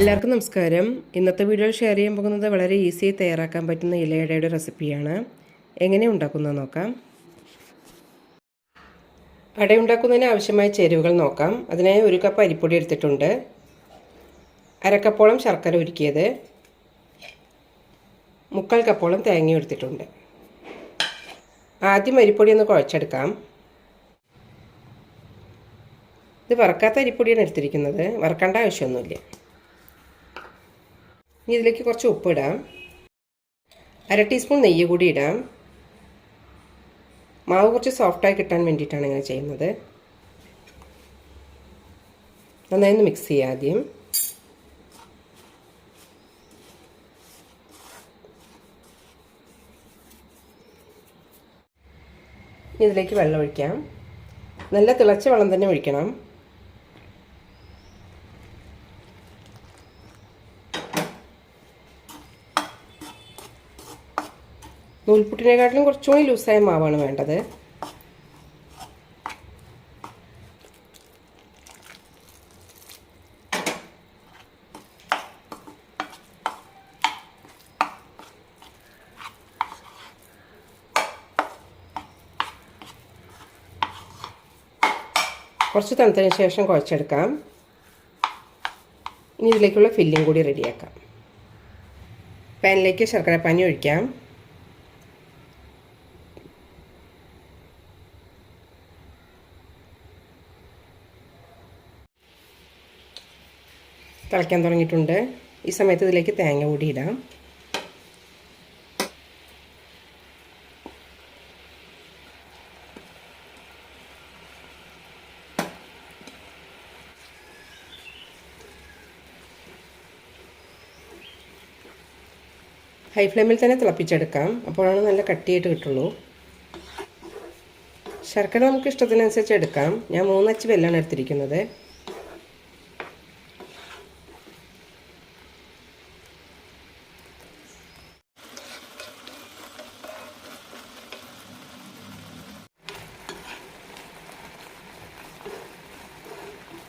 എല്ലാവർക്കും നമസ്കാരം. ഇന്നത്തെ വീഡിയോയിൽ ഷെയർ ചെയ്യാൻ പോകുന്നത് വളരെ ഈസിയായി തയ്യാറാക്കാൻ പറ്റുന്ന ഇലയടയുടെ റെസിപ്പിയാണ് എങ്ങനെ ഉണ്ടാക്കുന്നത് നോക്കാം. അട ഉണ്ടാക്കുന്നതിന് ആവശ്യമായ ചേരുവകൾ നോക്കാം. അതിനായി ഒരു കപ്പ് അരിപ്പൊടി എടുത്തിട്ടുണ്ട്. അരക്കപ്പോളം ശർക്കര ഉരുക്കിയത്. മുക്കാൽ കപ്പോളം തേങ്ങ എടുത്തിട്ടുണ്ട്. ആദ്യം അരിപ്പൊടി ഒന്ന് കുഴച്ചെടുക്കാം. ഇത് വറക്കാത്ത അരിപ്പൊടിയാണ് എടുത്തിരിക്കുന്നത്. വറക്കേണ്ട ആവശ്യമൊന്നുമില്ല. ഇനി ഇതിലേക്ക് കുറച്ച് ഉപ്പ് ഇടാം അര ടീസ്പൂൺ നെയ്യ് കൂടി ഇടാം. മാവ് കുറച്ച് സോഫ്റ്റായി കിട്ടാൻ വേണ്ടിയിട്ടാണ് ഇങ്ങനെ ചെയ്യുന്നത്. നന്നായി ഒന്ന് മിക്സ് ചെയ്യാം ആദ്യം. ഇതിലേക്ക് വെള്ളം ഒഴിക്കാം. നല്ല തിളച്ച വെള്ളം തന്നെ ഒഴിക്കണം. നൂൽപുട്ടിനെക്കാട്ടിലും കുറച്ചുകൂടി ലൂസായ മാവാണ് വേണ്ടത്. കുറച്ച് തണുത്തതിന് ശേഷം കുഴച്ചെടുക്കാം. ഇനി ഇതിലേക്കുള്ള ഫില്ലിംഗ് കൂടി റെഡിയാക്കാം. പാനിലേക്ക് ശർക്കര പനി ഒഴിക്കാം. തിളയ്ക്കാൻ തുടങ്ങിയിട്ടുണ്ട്. ഈ സമയത്ത് ഇതിലേക്ക് തേങ്ങ കൂടി ഇടാം. ഹൈ ഫ്ലെയിമിൽ തന്നെ തിളപ്പിച്ചെടുക്കാം. അപ്പോഴാണ് നല്ല കട്ടിയായിട്ട് കിട്ടുള്ളൂ. ശർക്കര നമുക്ക് ഇഷ്ടത്തിനനുസരിച്ച് എടുക്കാം. ഞാൻ മൂന്നച്ച് വെല്ലാണ് എടുത്തിരിക്കുന്നത്.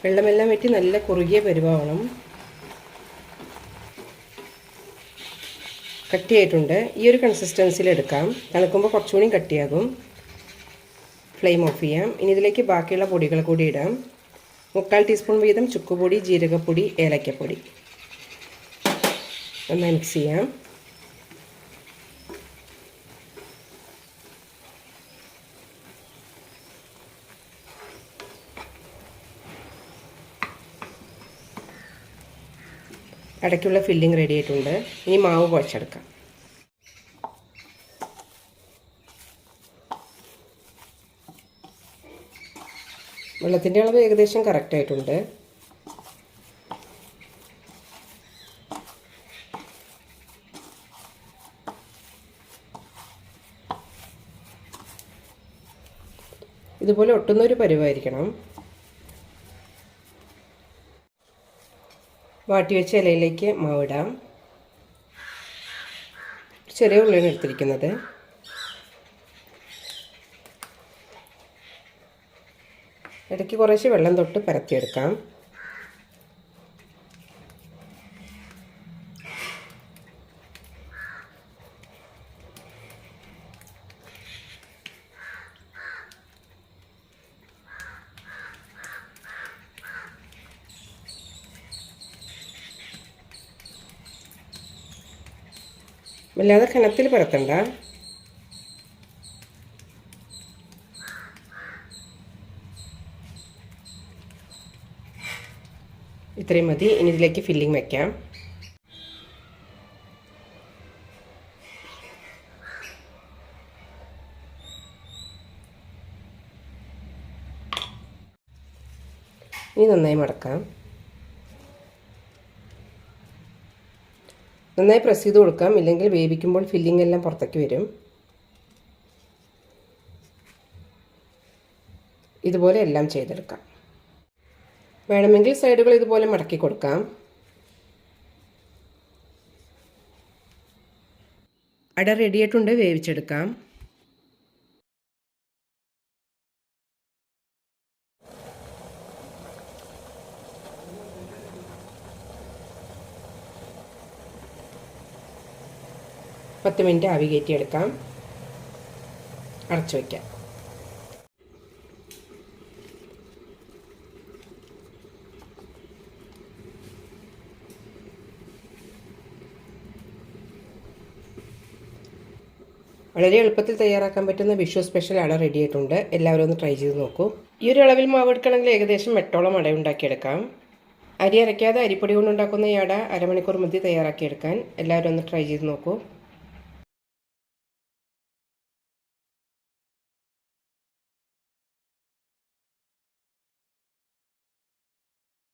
വെള്ളമെല്ലാം വെറ്റി നല്ല കുറുകിയ പരുവാവണം. കട്ടിയായിട്ടുണ്ട്. ഈ ഒരു കൺസിസ്റ്റൻസിയിൽ എടുക്കാം. തണുക്കുമ്പോൾ കുറച്ചുകൂടി കട്ടിയാകും. ഫ്ലെയിം ഓഫ് ചെയ്യാം. ഇനി ഇതിലേക്ക് ബാക്കിയുള്ള പൊടികൾ കൂടി ഇടാം. മുക്കാൽ ടീസ്പൂൺ വീതം ചുക്കുപൊടി ജീരകപ്പൊടി ഏലക്കപ്പൊടി. നന്നായി മിക്സ് ചെയ്യാം. ഇടയ്ക്കുള്ള ഫില്ലിംഗ് റെഡി ആയിട്ടുണ്ട്. ഇനി മാവ് കുഴച്ചെടുക്കാം. വെള്ളത്തിന്റെ അളവ് ഏകദേശം കറക്റ്റ് ആയിട്ടുണ്ട്. ഇതുപോലെ ഒട്ടുന്നൊരു പരുവായിരിക്കണം. വാട്ടി വെച്ച ഇലയിലേക്ക് മാവിടാം. ചെറിയ ഉള്ളിയാണ് എടുത്തിരിക്കുന്നത്. ഇടയ്ക്ക് കുറേശ്ശെ വെള്ളം തൊട്ട് പരത്തിയെടുക്കാം. വല്ലാതെ കനത്തിൽ പരത്തണ്ട. ഇത്രയും മതി. ഇനി ഇതിലേക്ക് ഫില്ലിംഗ് വയ്ക്കാം ഇനി നന്നായി മടക്കാം. നന്നായി പ്രസ് ചെയ്ത് കൊടുക്കാം. ഇല്ലെങ്കിൽ വേവിക്കുമ്പോൾ ഫില്ലിംഗ് എല്ലാം പുറത്തേക്ക് വരും. ഇതുപോലെ എല്ലാം ചെയ്തെടുക്കാം. വേണമെങ്കിൽ സൈഡുകൾ ഇതുപോലെ മടക്കി കൊടുക്കാം. അട റെഡിയായിട്ടുണ്ട് വേവിച്ചെടുക്കാം. പത്ത് മിനിറ്റ് ആവി കയറ്റിയെടുക്കാം. അടച്ചു വയ്ക്കാം വളരെ എളുപ്പത്തിൽ തയ്യാറാക്കാൻ പറ്റുന്ന വിഷു സ്പെഷ്യൽ അട റെഡി ആയിട്ടുണ്ട്. എല്ലാവരും ഒന്ന് ട്രൈ ചെയ്ത് നോക്കൂ. ഈ ഒരു അളവിൽ മാവ് എടുക്കണമെങ്കിൽ ഏകദേശം എട്ടോളം അട ഉണ്ടാക്കിയെടുക്കാം. അരി അരയ്ക്കാതെ അരിപ്പൊടി കൊണ്ടുണ്ടാക്കുന്ന ഈ അട അരമണിക്കൂർ മതി തയ്യാറാക്കിയെടുക്കാൻ എല്ലാവരും ഒന്ന് ട്രൈ ചെയ്ത് നോക്കൂ.